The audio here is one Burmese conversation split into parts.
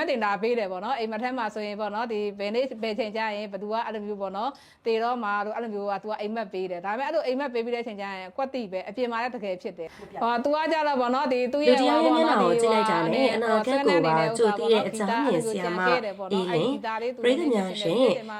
မက်တင်တာပေးတယ်ပေါ့နော်အိမ်မက်ထဲမှာဆိုရင်ပေါ့နော်ဒီဘယ်နေ့ဘယ်ချိန်ကျရင်ဘသူကအဲ့လိုမျိုးပေါ့နော်တေတော့မှာလို့အဲ့လိုမျိုးက तू ကအိမ်မက်ပေးတယ်ဒါပေမဲ့အဲ့လိုအိမ်မက်ပေးပြီးတဲ့ချိန်ကျရင်ကွက်တိပဲအပြင်မှာလည်းတကယ်ဖြစ်တယ်ဟော तू ကကြတော့ပေါ့နော်ဒီသူ့လူရဲ့တရားရဲ့မျက်နှာကိုကြည့်လိုက်ကြတယ်အနာဂတ်ကိုပါကြိုတည်တဲ့အကြောင်းမြင်ဆီယမအေးလင်းပရိသတ်များရှင်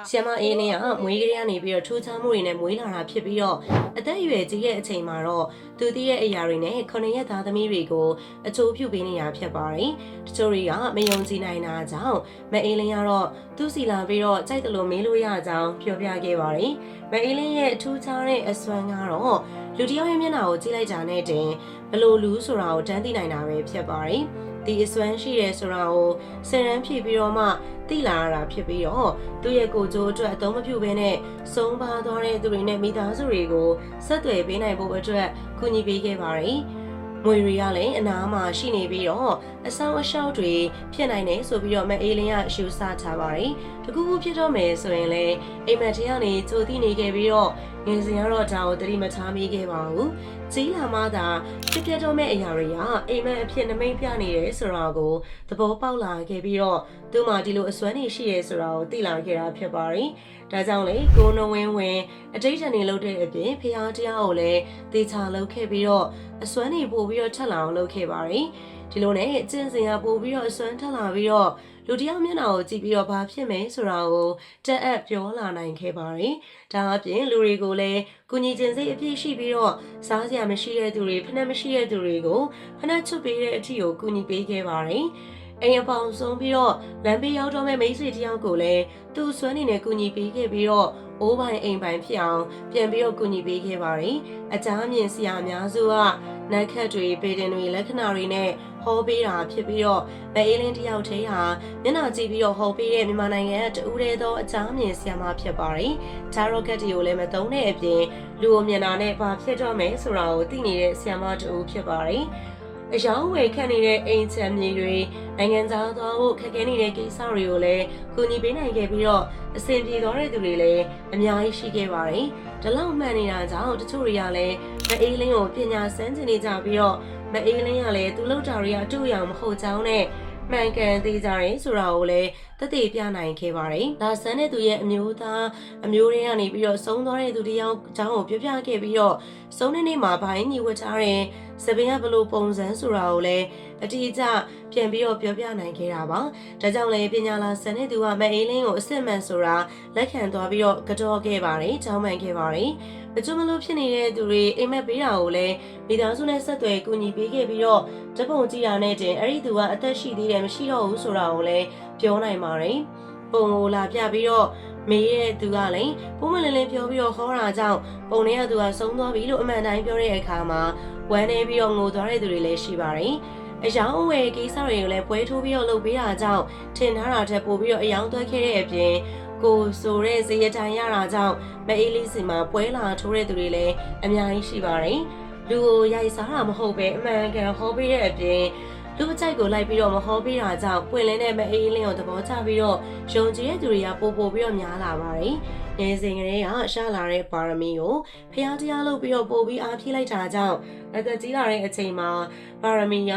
ဆီယမအေးလင်းကမွေးကလေးကနေပြီးတော့ထူးခြားမှုတွေနဲ့မွေးလာတာဖြစ်ပြီးတော့အသက်အရွယ်ကြီးရဲ့အချိန်မှာတော့သူတည်ရဲ့အရာတွေနဲ့ခொနရဲ့သားသမီးတွေကိုအချိုးပြုပေးနေတာဖြစ်ပါတယ်တချို့တွေကမယုံကြည်နိုင်တာကြောင့်မအေးလင်းကတော့သူ့စီလာပြီးတော့ကြိုက်တယ်လို့မေးလို့ရကြောင်းပြောပြခဲ့ပါတယ်မအေးလင်းရဲ့ထူးခြားတဲ့အစွမ်းကတော့လူတစ်ယောက်ရဲ့မျက်နှာကိုကြည့်လိုက်ကြတဲ့တင်ဘလို့လူဆိုတာကိုတန်းသိနိုင်တာပဲဖြစ်ပါတယ်ဒီအစွမ်းရှိရဲဆိုတာကိုစင်ရန်ဖြည့်ပြီးတော့မှသိလာရတာဖြစ်ပြီးတော့သူ့ရဲ့ကိုယ်ကျိုးအတွက်အသုံးမပြုဘဲနဲ့ဆုံးပါသွားတဲ့သူတွေနဲ့မိသားစုတွေကိုဆက်သွယ်ပေးနိုင်ဖို့အတွက်ကူညီပေးခဲ့ပါတယ်။ မွေရီကလည်းအနားမှာရှိနေပြီးတော့အဆောင်အရှောက်တွေဖြစ်နိုင်တယ်ဆိုပြီးတော့မအေးလင်းကရှူဆထားပါတယ်။တကူကူဖြစ်တော့မယ်ဆိုရင်လည်းအိမ်မက်ထဲကနေကြိုသိနေခဲ့ပြီးတော့ငယ်စဉ်ကတော့ဒါကိုတတိမထားမိခဲ့ပါဘူး။ကြီးလာမှသာဖြစ်ပြတော့မယ့်အရာတွေကအိမ်မက်အဖြစ်နမိတ်ပြနေတယ်ဆိုတာကိုသဘောပေါက်လာခဲ့ပြီးတော့သူ့မှာဒီလိုအစွမ်းနေရှိရဲဆိုတာကိုသိလာခဲ့တာဖြစ်ပါတယ်။ဒါကြောင့်လေကိုနဝင်းဝင်းအတိတ်တန်နေလုပ်တဲ့အပြင်ဖះတရားကိုလည်းသေချာလုပ်ခဲ့ပြီးတော့အစွမ်းနေပို့ပြီးတော့ထက်လာအောင်လုပ်ခဲ့ပါတယ်။ဒီလိုနဲ့ကျင့်စဉ်ကပို့ပြီးတော့အစွမ်းထက်လာပြီးတော့လူတစ်ယောက်မျက်နှာကိုကြည့်ပြီးတော့ဘာဖြစ်မယ်ဆိုတာကိုတက်အပ်ပြောလာနိုင်ခဲ့ပါတယ်။ဒါအပြင်လူတွေကိုလည်းကုညီခြင်းစိတ်အပြည့်ရှိပြီးတော့စားစရာမရှိတဲ့သူတွေဖနှက်မရှိတဲ့သူတွေကိုဖနှက်ချွတ်ပေးတဲ့အထီကိုကုညီပေးခဲ့ပါတယ်။အိမ်အပေါင်းဆုံးပြီးတော့လမ်းဘေးရောက်တော့မဲ့မိတ်ဆွေတယောက်ကိုလည်းသူ့ဆွမ်းနေနဲ့ကူညီပေးခဲ့ပြီးတော့အိုးပိုင်အိမ်ပိုင်ဖြစ်အောင်ပြန်ပြီးတော့ကူညီပေးခဲ့ပါတယ်။အကြမ်းမြင်စရာအများစုက နက်ခတ်တွေပေတင်တွေလက္ခဏာတွေနဲ့ဟောပေးတာဖြစ်ပြီးတော့မအေးလင်းတယောက်တည်းဟာမျက်နှာကြည့်ပြီးတော့ဟောပေးတဲ့မြန်မာနိုင်ငံရဲ့တူရဲသောအကြမ်းမြင်စရာမဖြစ်ပါတယ်။ဂျာရော့ကတ်တီကိုလည်းမသုံးတဲ့အပြင်လူကိုမြင်တာနဲ့ဘာဖြစ်တော့မယ်ဆိုတာကိုသိနေတဲ့ဆရာမတူဖြစ်ပါတယ်။အယောင်းဝယ်ခန့်နေတဲ့အိမ်ချမ်းမြေတွေနိုင်ငံသားသွားဖို့ခက်ခဲနေတဲ့ကိစ္စတွေကိုလည်းကူညီပေးနိုင်ခဲ့ပြီးတော့အဆင်ပြေသွားတဲ့သူတွေလည်းအများကြီးရှိခဲ့ပါတယ်။ဒီလောက်မှန်နေတာကြောင့်တချို့တွေကလည်း မအေးလင်းကိုပညာစမ်းကျင်နေကြပြီးတော့မအေးလင်းကလည်းသူလောက်တာတွေကအတူအယောင်မဟုတ်ကြောင်းနဲ့ မှန်ကန်သေးကြတယ်ဆိုတာကိုလည်းသက်သေပြနိုင်ခဲ့ပါတယ်။ဒါဆန်းတဲ့သူရဲ့အမျိုးသားအမျိုးတွေကနေပြီးတော့ဆုံးသွားတဲ့သူတယောက်အကြောင်းကိုပြောပြခဲ့ပြီးတော့ဆုံးတဲ့နေ့မှာဘိုင်းညီဝတ်ထားတဲ့စပင်ကဘလို့ပုံစံဆိုတာကိုလည်းအတိအကျပြန်ပြီးတော့ပြောပြနိုင်ခဲ့တာပါ။ဒါကြောင့်လည်းပညာလာဆန်တဲ့သူကမအေးလင်းကိုအစ်စ်မှန်ဆိုတာလက်ခံသွားပြီးတော့ကြောခဲ့ပါတယ်။ချောင်းမှန်ခဲ့ပါတယ်။မကျွမလို့ဖြစ်နေတဲ့သူတွေအိမ်မက်ပေးတာကိုလည်းမိသားစုနဲ့ဆက်သွယ်ကူညီပေးခဲ့ပြီးတော့တပုံကြည့်တာနဲ့တင်အဲ့ဒီသူကအသက်ရှိသေးတယ်မရှိတော့ဘူးဆိုတာကိုလည်းပြောနိုင်ပါတယ်။ပုံကိုလာပြပြီးတော့မေးရဲ့သူကလည်းပုံမလင်းလင်းပြောပြီးတော့ဟောတာကြောင့်ပုံထဲကသူကဆုံးသွားပြီလို့အမှန်တိုင်းပြောတဲ့အခါမှာဝမ်းနေပြီးတော့ငိုသွားတဲ့သူတွေလည်းရှိပါတယ်။အယောင်အဝယ်ကိစ္စတွေကိုလည်းပွဲထိုးပြီးတော့လုပ်ပေးတာကြောင့်ထင်ထားတာထက်ပိုပြီးတော့အယောင်သွက်ခဲ့တဲ့အပြင်ကိုဆိုတဲ့ဇေယတိုင်ရတာကြောင့်မအေးလေးစီမှာပွဲလာထိုးတဲ့သူတွေလည်းအများကြီးရှိပါတယ်။လူကိုရိုက်စားတာမဟုတ်ပဲအမှန်ကန်ဟောပေးတဲ့အပြင် လူအကြိုက်ကိုလိုက်ပြီးတော့မဟောပေးတာကြောင့်ပွင့်လင်းတဲ့မအေးလင်းကိုသဘောကျပြီးတော့ယုံကြည်တဲ့သူတွေကပို့ပို့ပြီးတော့များလာပါတယ်။ ငယ်စဉ်ကလေးကရှာလာတဲ့ပါရမီကိုဖျားတရားလုပ်ပြီးတော့ပို့ပြီးအားဖြည့်လိုက်တာကြောင့်အသက်ကြီးလာတဲ့အချိန်မှာပါရမီက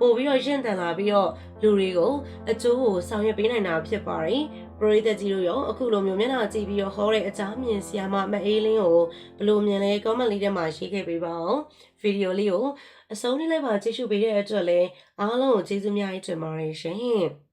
ပို့ပြီးတော့ရင့်တန်လာပြီးတော့လူတွေကိုအကျိုးကိုဆောင်ရွက်ပေးနိုင်တာဖြစ်ပါတယ်။ပရိသတ်ကြီးတို့ရောအခုလိုမျိုးမျက်နှာကြည့်ပြီးတော့ဟောတဲ့အကြောင်းမြင်ဆီယာမမအေးလင်းကိုဘယ်လိုမြင်လဲ comment လေးထဲမှာရေးခဲ့ပေးပါအောင်။ဗီဒီယိုလေးကိုအဆုံးလေးလိုက်ပါကြည့်ရှုပေးတဲ့အတွက်လည်းအားလုံးကိုကျေးဇူးများကြီးတင်ပါတယ်ရှင်။